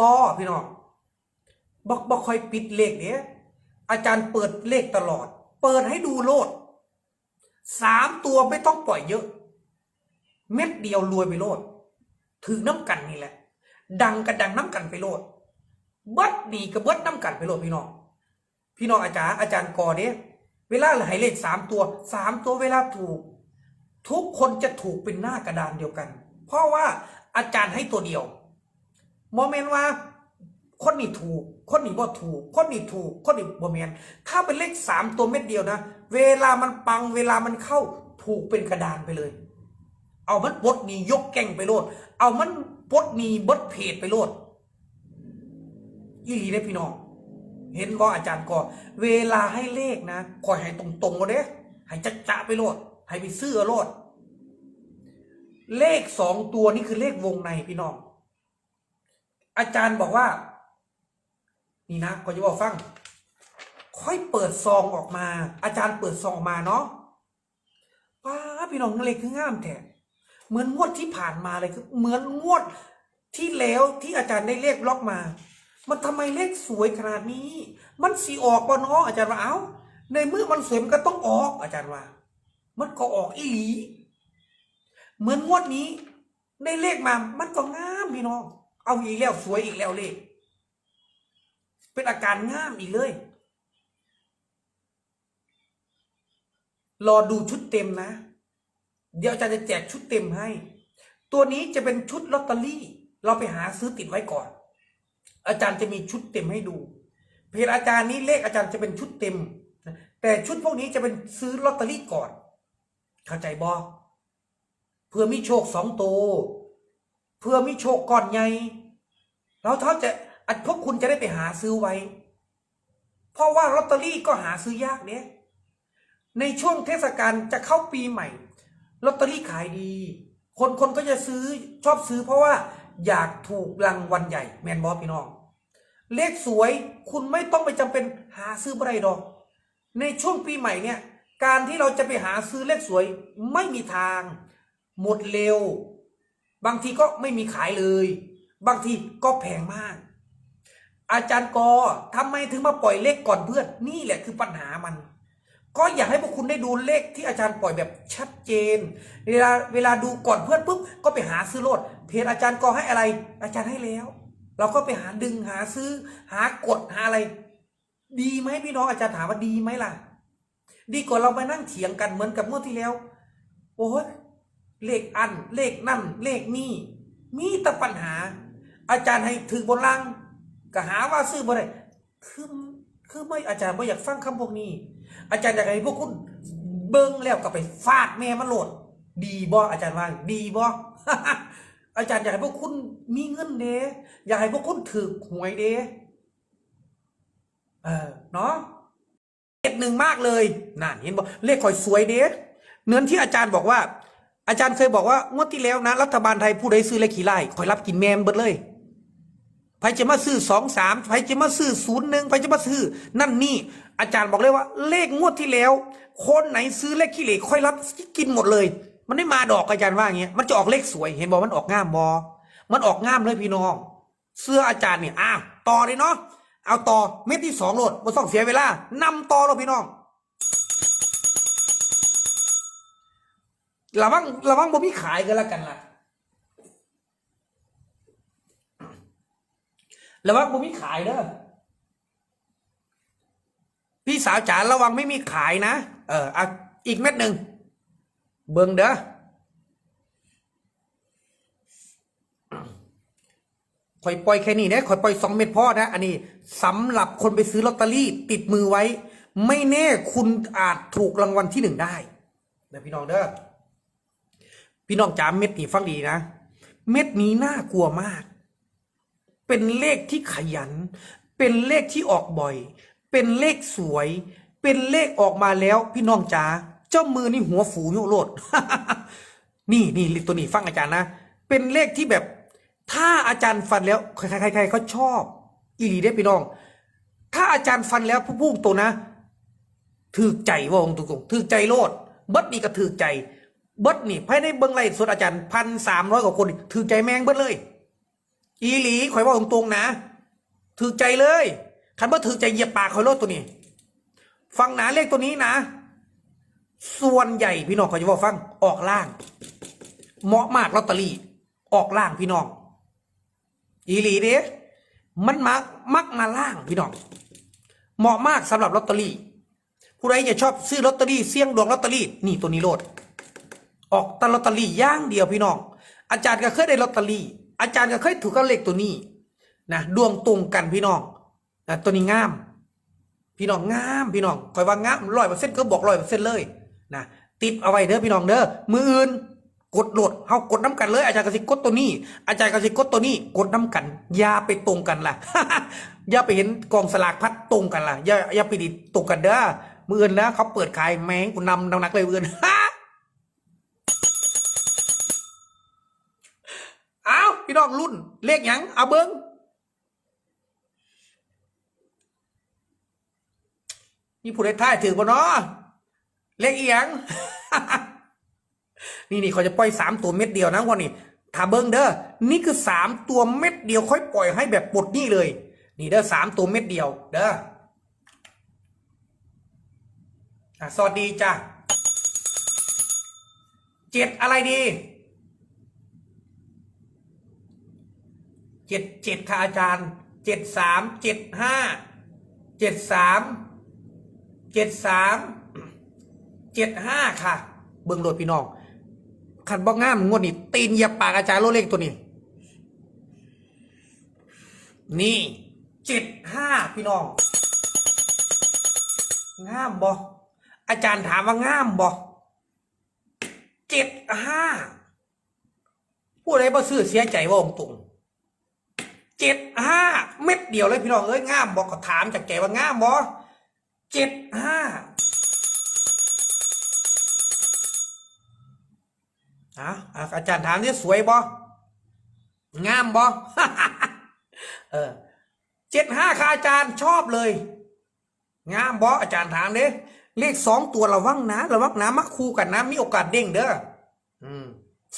ค่น้องบอกบอกคอยปิดเลขเนี้ยอาจารย์เปิดเลขตลอด เปิดให้ดูโลดสามตัวไม่ต้องปล่อยเยอะ เม็ดเดียวรวยไปโลดถือน้ำกันนี่แหละ ดังกับดังน้ำกันไปโลด เบิดดีกับเบิดน้ำกันไปโลดพี่น้อง พี่น้องอาจารย์อาจารย์กอเนี้ยเวลาให้เลขสามตัวสามตัวเวลาถูก ทุกคนจะถูกเป็นหน้ากระดานเดียวกัน เพราะว่าอาจารย์ให้ตัวเดียว โมเมนต์ว่า คนนี้ถูก คนนี้บ่ถูก คนนี้ถูก คนนี้บ่แมนถ้าเป็นเลขสามตัวเม็ดเดียวนะ เวลามันปังเวลามันเข้าถูกเป็นกระดานไปเลย เอามันปดนียกแก่งไปโลด เอามันปดนีเบดเพจไปโลดยี่หลีได้พี่น้อง เห็นก็อาจารย์ก็เวลาให้เลขนะคอยให้ตรงๆก็เด้ให้จัจะๆไปโลด ให้ไปซื้อเอาโลด เลขสองตัวนี่คือเลขวงในพี่น้อง อาจารย์บอกว่า นี่นะก็จะบอกฟัง ค่อยเปิดซองออกมา อาจารย์เปิดซองออกมาเนาะป้าพี่น้องเลขคืองามแท้เหมือนงวดที่ผ่านมาเลยคือเหมือนงวดที่แล้วที่อาจารย์ได้เลขล็อกมา มันทำไมเลขสวยขนาดนี้ มันสีออกบ่เนาะอาจารย์ว่าเอ้าในเมื่อมันสวยมันก็ต้องออก อาจารย์ว่า มันก็ออกอีหลี เหมือนงวดนี้ ได้เลขมา มันก็งามพี่น้อง เอาอีกแล้วสวยอีกแล้วเลขเป็นอาการง่ามอีกเลย รอดูชุดเต็มนะ เดี๋ยวอาจารย์จะแจกชุดเต็มให้ ตัวนี้จะเป็นชุดลอตเตอรี่ เราไปหาซื้อติดไว้ก่อน อาจารย์จะมีชุดเต็มให้ดู เพจอาจารย์นี้เลขอาจารย์จะเป็นชุดเต็ม แต่ชุดพวกนี้จะเป็นซื้อลอตเตอรี่ก่อน เข้าใจบอเพื่อมีโชคสองโตว เพื่อมีโชคก่อนใหญ่แล้วเขาจะอัดพวกคุณจะได้ไปหาซื้อไว้ เพราะว่าลอตเตอรี่ก็หาซื้อยากเนี่ยในช่วงเทศกาลจะเข้าปีใหม่ลอตเตอรี่ขายดี คนคนก็จะซื้อชอบซื้อ เพราะว่าอยากถูกรางวัลใหญ่ แมนบอสพี่น้อง เลขสวยคุณไม่ต้องไปจำเป็นหาซื้ออะไรดอก ในช่วงปีใหม่เนี่ย การที่เราจะไปหาซื้อเลขสวยไม่มีทาง หมดเร็ว บางทีก็ไม่มีขายเลย บางทีก็แพงมาก อาจารย์กอทำไมถึงมาปล่อยเลขก่อนเพื่อนนี่แหละคือปัญหามัน ก็อยากให้พวกคุณได้ดูเลขที่อาจารย์ปล่อยแบบชัดเจน เวลาเวลาดูก่อนเพื่อนปุ๊บก็ไปหาซื้อโลดเพจอาจารย์กอให้อะไร อาจารย์ให้แล้ว เราก็ไปหาดึงหาซื้อ หากดหาอะไร ดีไหมพี่น้องอาจารย์ถามว่าดีไหมล่ะ ดีกว่าเรามานั่งเถียงกันเหมือนกับเมื่อที่แล้วโอ้ย เลขอันเลขนั่นเลขนี่มีแต่ปัญหา อาจารย์ให้ถือบนล่างก็หาว่าซื้อบ่ได้คือคือไม่อาจารย์ไม่อยากฟังคำพวกนี้ อาจารย์อยากให้พวกคุณเบิ้งแล้วก็ไปฟาดแม่มันโหลด ดีบ่อาจารย์ว่าดีบ่อาจารย์อยากให้พวกคุณมีเงินเด้อยากให้พวกคุณถือหวยเด้เออเนาะเลขหนึ่งมากเลยนั่นเห็นบ่เลขคอยสวยเด้เนื้อที่อาจารย์บอกว่า อาจารย์เคยบอกว่างวดที่แล้วนะ รัฐบาลไทยผู้ใดซื้อเลขขี่ไล่คอยรับกินแมมเบิดเลยใครจะมาซื้อสองสามใครจะมาซื้อศูนย์หนึ่งใครจะมาซื้อ นั่นนี่ อาจารย์บอกเลยว่า เลขงวดที่แล้ว คนไหนซื้อเลขขี้เหล็กค่อยรับกินหมดเลย มันไม่มาดอกอาจารย์ว่าอย่างเงี้ยมันจะออกเลขสวยเห็นบอกมันออกง่ามบอมันออกง่ามเลยพี่น้อง เสื้ออาจารย์เนี่ยอะต่อเลยเนาะเอาต่อเม็ดที่สองโหลดไม่ต้องเสียเวลานำต่อเราพี่น้อง ระวังระวังบ่มีขายกันแล้วกันล่ะระวังบ่มีขายเด้อพี่สาวจ๋าระวังไม่มีขายนะ เอออะอีกเม็ดหนึ่งเบิ่งเด้อคอยปล่อยแค่นี้นะคอยปล่อยสองเม็ดพ่อนะ อันนี้สำหรับคนไปซื้อลอตเตอรี่ติดมือไว้ ไม่แน่คุณอาจถูกรางวัลที่หนึ่งได้เด้อพี่น้องเด้อ พี่น้องจ๋าเม็ดนี้ฟังดีนะ เม็ดนี้น่ากลัวมาก เป็นเลขที่ขยัน เป็นเลขที่ออกบ่อย เป็นเลขสวย เป็นเลขออกมาแล้ว พี่น้องจ๋าเจ้ามือนี่หัวฝูโยโลดนี่นี่ตัวนี้ฟังอาจารย์นะ เป็นเลขที่แบบ ถ้าอาจารย์ฟันแล้วใครใครใครเขาชอบ อีหลีได้พี่น้อง ถ้าอาจารย์ฟันแล้วผู้พูดตัวนะถือใจว่าองตรงๆถือใจโลดบิดนี่ก็ถือใจ เบิดนี่ภายในเบิ้งไล่สดอาจารย์พันสามร้อยกว่าคนถือใจแมงเบิดเลย อีหลีข่อยว่าตรงๆนะถือใจเลยคันบ่ถือใจเหยียบปากคอยโลดตัวนี้ ฟังหนะเลขตัวนี้นะ ส่วนใหญ่พี่น้องเขาจะบอกฟังออกล่าง เหมาะมากลอตเตอรี่ ออกล่างพี่น้องอีหลีเด้มันมักมักมาล่างพี่น้องเหมาะมากสำหรับลอตเตอรี่ ผู้ใดอย่าชอบซื้อลอตเตอรี่เสี่ยงดวงลอตเตอรี่นี่ตัวนี้โลด ออกตลอตเตอรี่ย่างเดียวพี่น้อง อาจารย์ก็เคยได้ลอตเตอรี่ อาจารย์ก็เคยถูกกับเลขตัวนี้นะดวงตรงกันพี่น้องนะตัวนี้งาม พี่น้องงามพี่น้องคอยว่างามร้อยเปอร์เซ็นต์ก็บอกร้อยเปอร์เซ็นต์เลยนะติดเอาไว้เด้อพี่น้องเด้อมืออื่นกดโหลดเฮากดน้ำกันเลย อาจารย์กสิกดตัวนี้ อาจารย์กสิกดตัวนี้ กดน้ำกันอย่าไปตรงกันล่ะอย่าไปเห็นกองสลากพัดตรงกันล่ะอย่าอย่าไปดิตรงกันเด้อมืออื่นนะเขาเปิดขายแมงกูนำนำหนักเลยมืออื่นเอา องรุ่น เลขหยังเอาเบิ้งนี่ผู้ใดท้ายถือบ่เนาะเลขอีหยัง นี่นี่เขาจะปล่อยสามตัวเม็ดเดียวนะวันนี้ถ้าเบิ้งเด้อนี่คือสามตัวเม็ดเดียวค่อยปล่อยให้แบบปลดนี่เลย นี่เด้อสามตัวเม็ดเดียว เด้อสวัสดีจ้ะเจ็ดอะไรดี เจ็ดเจ็ดค่ะอาจารย์เจ็ดสามเจ็ดห้าเจ็ดสามเจ็ดสามเจ็ดห้าค่ะ เบิ่งโดดพี่น้องขันบ้องงามงวดนี้ตีนเหยียบปากอาจารย์โลเลขตัวนี้ นี่เจ็ดห้าพี่น้องง่ามบออาจารย์ถามว่าง่ามบอเจ็ดห้าผู้ใดบ่ซื้อเสียใจว่าองตรง เจ็ดห้าเม็ดเดียวเลยพี่น้องเอ้ยงามบอกก็ถามจากใจว่างามบอเจ็ดห้าอะอะอาจารย์ถามนี่สวยបងามบอเออเจ็ดห้าค่ะอาจารย์ชอบเลย งามบออาจารย์ถามเด้เลขสองตัวระวังนะระวังนะมักคู่กันนะมีโอกาสเด้งเด้ออืม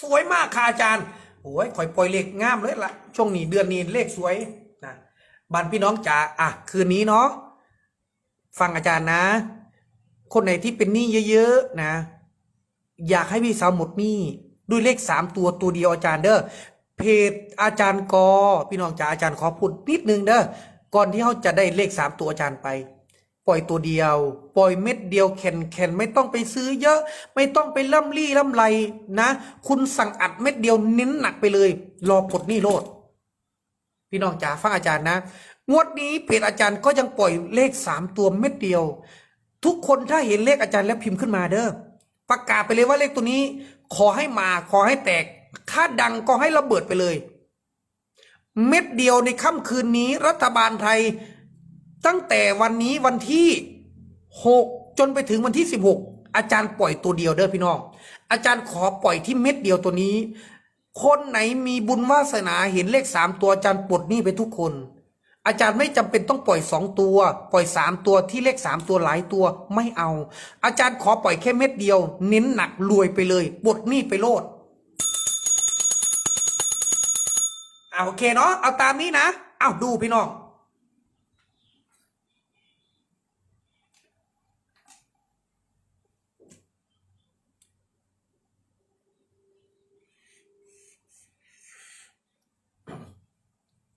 สวยมากค่ะอาจารย์ โอ้ยคอยปล่อยเลขงามเลยละช่วงนี้เดือนนี้เลขสวยนะบันพี่น้องจ๋าอะคืนนี้เนาะฟังอาจารย์นะ คนไหนที่เป็นหนี้เยอะๆนะ อยากให้พี่สาวหมดหนี้ด้วยเลขสามตัวตัวเดียวอาจารย์เด้อเพจอาจารย์กอพี่น้องจ๋าอาจารย์ขอพูดนิดนึงเด้อก่อนที่เขาจะได้เลขสามตัวอาจารย์ไป ปล่อยตัวเดียว ปล่อยเม็ดเดียวแข็นแข็นไม่ต้องไปซื้อเยอะ ไม่ต้องไปล่ำลี่ล่ำไรนะ คุณสั่งอัดเม็ดเดียวเน้นหนักไปเลย รอปลดนี้โลด พี่น้องจ๋าฟังอาจารย์นะ งวดนี้เพจอาจารย์ก็ยังปล่อยเลขสามตัวเม็ดเดียว ทุกคนถ้าเห็นเลขอาจารย์แล้วพิมพ์ขึ้นมาเด้อประกาศไปเลยว่าเลขตัวนี้ ขอให้มาขอให้แตกถ้าดังก็ให้ระเบิดไปเลย เม็ดเดียวในค่ำคืนนี้รัฐบาลไทย ตั้งแต่วันนี้วันที่หกจนไปถึงวันที่สิบหกอาจารย์ปล่อยตัวเดียวเด้อพี่น้อง อาจารย์ขอปล่อยที่เม็ดเดียวตัวนี้ คนไหนมีบุญวาสนาเห็นเลขสามตัวอาจารย์ปลดหนี้ไปทุกคน อาจารย์ไม่จำเป็นต้องปล่อยสองตัว ปล่อยสามตัวที่เลขสามตัวหลายตัวไม่เอา อาจารย์ขอปล่อยแค่เม็ดเดียว เน้นหนักรวยไปเลยปลดหนี้ไปโลดเอาโอเคเนาะเอาตามนี้นะเอาดูพี่น้อง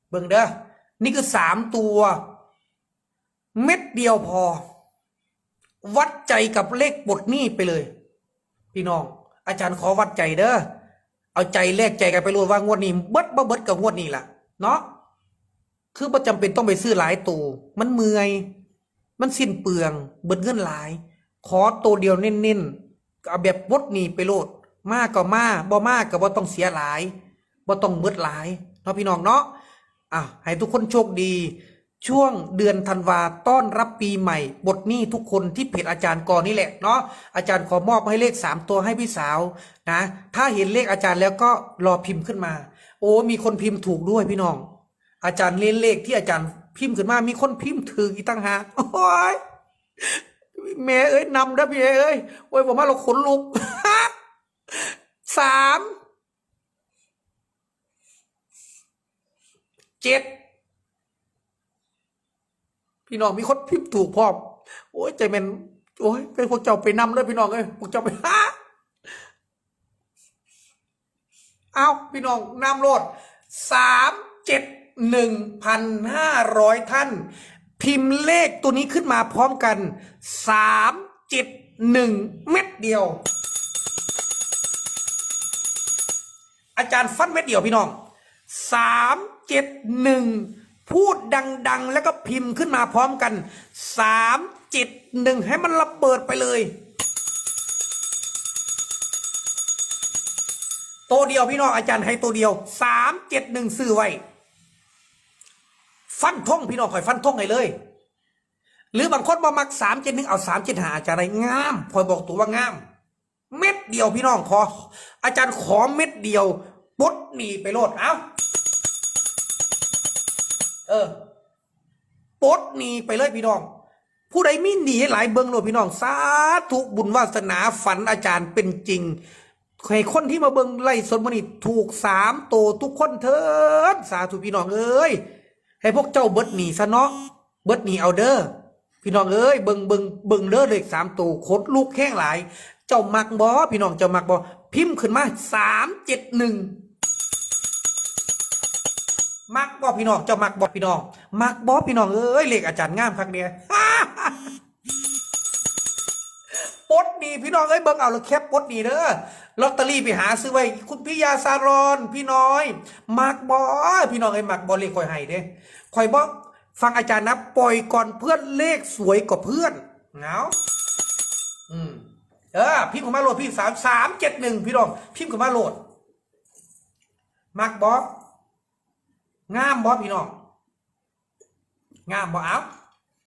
เบิ่งเด้อนี่คือสามตัว เม็ดเดียวพอ วัดใจกับเลขบทนี้ไปเลย พี่น้อง อาจารย์ขอวัดใจเด้อเอาใจแลกใจกันไปเลยว่างวดนี้เบิดบ่เบิดกับงวดนี้ล่ะ เนาะคือประจำเป็นต้องไปซื้อหลายตัวมันเมื่อย มันสิ้นเปลือง เบิดเงินหลาย ขอตัวเดียวเน้นๆเอาแบบบดนีไปโลดมากก็มาบ่มากก็บ่ต้องเสียหลายบ่ต้องเบิดหลายเนาะพี่น้องเนาะ อะให้ทุกคนโชคดี ช่วงเดือนธันวาต้อนรับปีใหม่ บทนี้ทุกคนที่เพจอาจารย์กอนี่แหละเนาะอาจารย์ขอมอบให้เลขสามตัวให้พี่สาวนะถ้าเห็นเลขอาจารย์แล้วก็รอพิมพ์ขึ้นมา โอ้มีคนพิมพ์ถูกด้วยพี่น้อง อาจารย์เล่นเลขที่อาจารย์พิมพ์ขึ้นมา มีคนพิมพ์ถืออีกตั้งหากโอ้ยแม่เอ้ยนำนะพี่เอ้ยโอ้ยผมว่าเราขนลุกสาม เจ็ดพี่น้องมีคนพิมพ์ถูกพร้อมโอ้ยใจแมันโอ้ยเป็นพวกเจ้าไปนำเลยพี่น้องเอ้ยพวกเจ้าไปฮะเอาพี่น้องนำโลดสามเจ็ดหนึ่งพันห้าร้อยท่าน พิมพ์เลขตัวนี้ขึ้นมาพร้อมกันสามเจ็ดหนึ่งเม็ดเดียว อาจารย์ฟันเม็ดเดียวพี่น้อง สามเจ็ดหนึ่งพูดดัง ๆ แล้วก็พิมพ์ขึ้นมาพร้อมกันสามเจ็ดหนึ่งให้มันระเบิดไปเลย ตัวเดียวพี่น้องอาจารย์ให้ตัวเดียวสามเจ็ดหนึ่งซื้อไว้ ฟันทงพี่น้องคอยฟันทงให้เลย หรือบางคนมามักสามเจ็ดหนึ่งเอาสามเจ็ดหาอาจารย์ไรงามพอยบอกตัวว่างาม เม็ดเดียวพี่น้องขอ อาจารย์ขอเม็ดเดียว ปลดหนีไปโลดเอาเออปลดหนีไปเลยพี่น้อง ผู้ใดมีหนีหลายเบิงโลดพี่น้องสาธุบุญวาสนาฝันอาจารย์เป็นจริงให้คนที่มาเบิงไล่สดมันนี่ถูกสามโตวทุกคนเถิดสาธุพี่น้องเอ้ยให้พวกเจ้าเบิดหนีซะเนาะเบิดหนีเอาเด้อพี่น้องเอ้ยเบิงเบิงเบิงเด้อเลขสามตัวโคตรลูกแข้งหลาย เจ้ามักบอพี่น้องเจ้ามักบอพิมพ์ขึ้นมาสามเจ็ดหนึ่ง มักบอพี่น้องเจ้ามักบอพี่น้อง มักบอพี่น้องเอ้ยเลขอาจารย์งามครั้งเดียวปลดหนีพี่น้องเอ้ยเบิ่งเอาแล้วแคปปลดหนีเด้อลอตเตอรี่ไปหาซื้อไว้คุณพี่ยาซารอนพี่น้อย มักบอพี่น้องเอ้ยมักบอเลขคอยให้เด้คอยบอกฟังอาจารย์นะปล่อยก่อนเพื่อนเลขสวยกว่าเพื่อนเงาอืมเออพิมพ์ข้ามาโหลดพี่สามสามเจ็ดหนึ่งพี่น้องพิมพ์ข้ามาโหลดมักบอ งามบอพี่น้องงามบอเอา